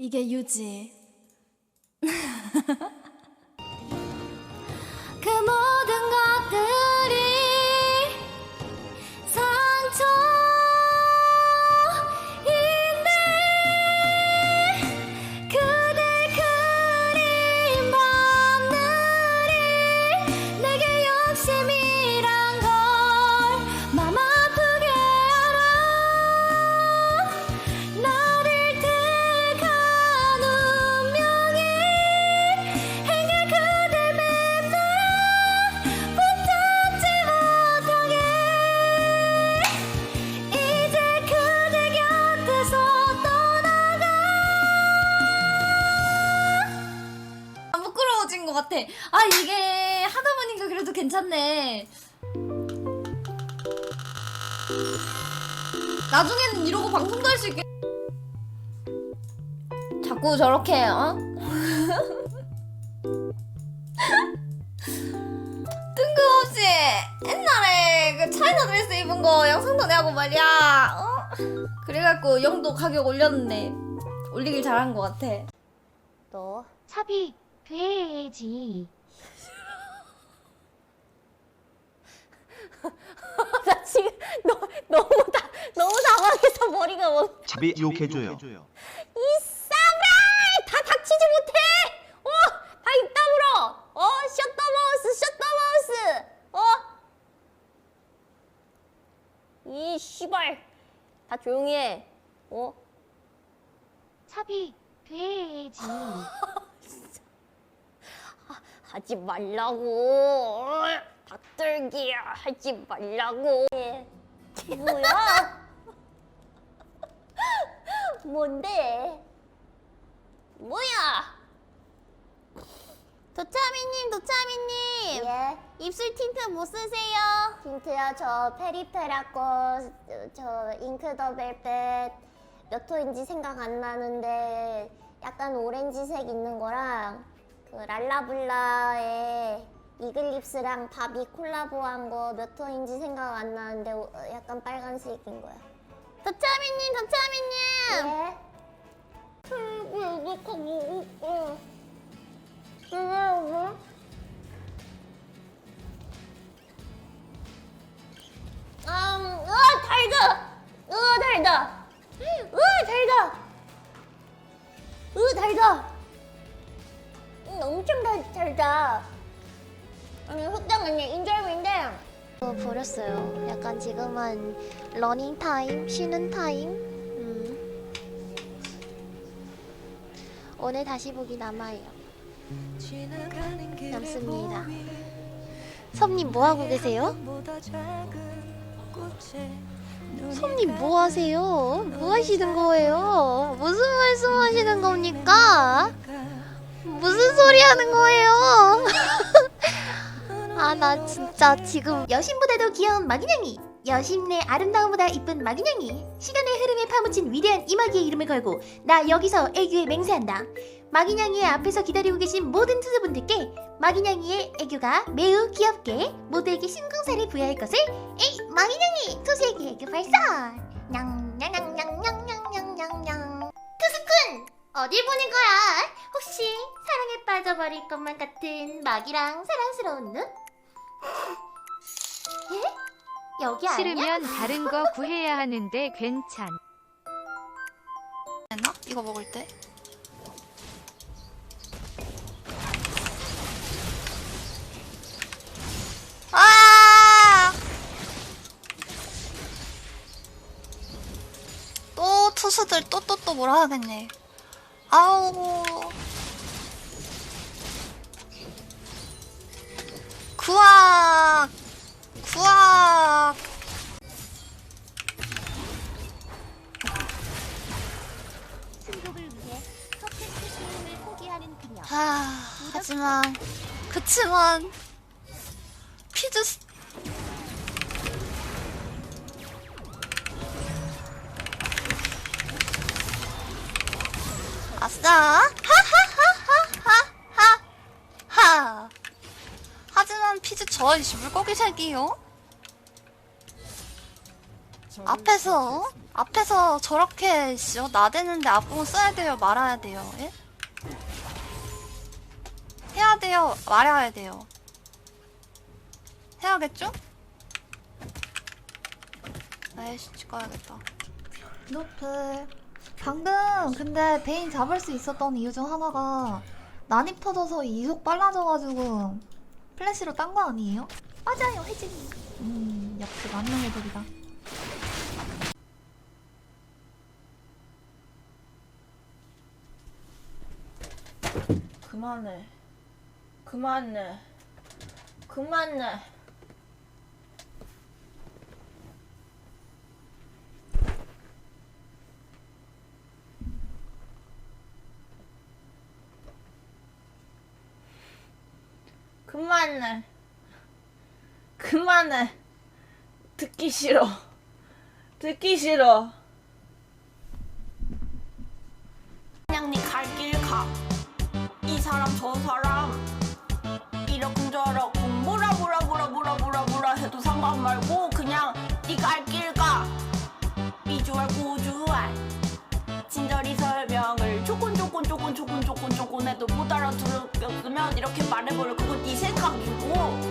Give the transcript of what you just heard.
이게 유지. 부끄러워진 것 같아. 아 이게 하다 보니까 그래도 괜찮네. 나중에는 이러고 방송도 할 수 있게. 자꾸 저렇게 어? 뜬금없이 옛날에 그 차이나 드레스 입은 거 영상도 내고 말이야. 어? 그래갖고 영도 가격 올렸는데 올리길 잘한 것 같아. 너삽 입 돼야지. 나 지금 너, 너무 다 너무 당황해서 머리가 뭐 잡이 욕해줘요. 이 싸브라이 다 닥치지 못해. 어, 다 입 다물어. 어, 셔터 마우스, 셔터 마우스. 어, 이 씨발 다 조용히 해. 어, 삽입 돼야지. 하지 말라고. 닭들기 하지 말라고. 뭐야? 뭔데? 뭐야? 도차미님, 도차미님. 예, 입술 틴트 뭐 쓰세요? 틴트요. 저 페리페라코, 저 잉크 더 벨벳 몇 호인지 생각 안 나는데 약간 오렌지색 있는 거랑 그 랄라블라의 이글립스랑 바비 콜라보한 거 몇 호인지 생각 안 나는데 오- 약간 빨간색인 거야. 도차미님, 도차미님. 음, 엄청 달, 달다. 아니 흑당 아니야 인절미인데 어, 버렸어요. 약간 지금은 러닝 타임, 쉬는 타임. 음. 오늘 다시 보기 남아요. 남습니다. 섭님 뭐 하고 계세요? 섭님 뭐 하세요? 뭐 하시는 거예요? 무슨 말씀 하시는 겁니까? 무슨 소리 하는 거예요? 아 나 진짜 지금 여신보다도 귀여운 마기냥이. 여신의 아름다움보다 이쁜 마기냥이. 시간의 흐름에 파묻힌 위대한 이마기의 이름을 걸고 나 여기서 애교에 맹세한다. 마기냥이의 앞에서 기다리고 계신 모든 투수분들께 마기냥이의 애교가 매우 귀엽게 모두에게 신궁사를 부여할 것을 에이 마기냥이 투수에게 애교 발사 냥! 어딜 보는 거야 혹시 사랑에 빠져버릴 것만 같은 마기랑 사랑스러운 눈? 예? 여기 아니야? 싫으면 다른 거 구해야 하는데 괜찮. 했나? 이거 먹을 때? 아! 또 투수들 또 또 또 뭐라 하겠네. 아우. 구악. 구악. 하, 하지만 그치만 피즈 아싸 하하하하하하 하지만 피즈 저이씨 물고기 색이요 앞에서 앞에서 저렇게 씨, 어, 나대는데 앞부분 써야 돼요? 말아야 돼요? 예? 해야 돼요? 말아야 돼요? 해야겠죠? 아이씨 찍어야겠다 노플 방금 근데 베인 잡을 수 있었던 이유 중 하나가 난입 터져서 이속 빨라져가지고 플래시로 딴 거 아니에요? 맞아요 혜진이 음 역시 맞는 애들이다 그만해. 그만해. 그만해. 그만해. 그만해. 듣기 싫어. 듣기 싫어. 그냥 네 갈 길 가. 이 사람 저 사람 이러쿵저러쿵 뭐라 뭐라 뭐라 뭐라 뭐라 뭐라 해도 상관 말고 해도 못 알아들었으면 이렇게 말해버려 그건 네 생각이고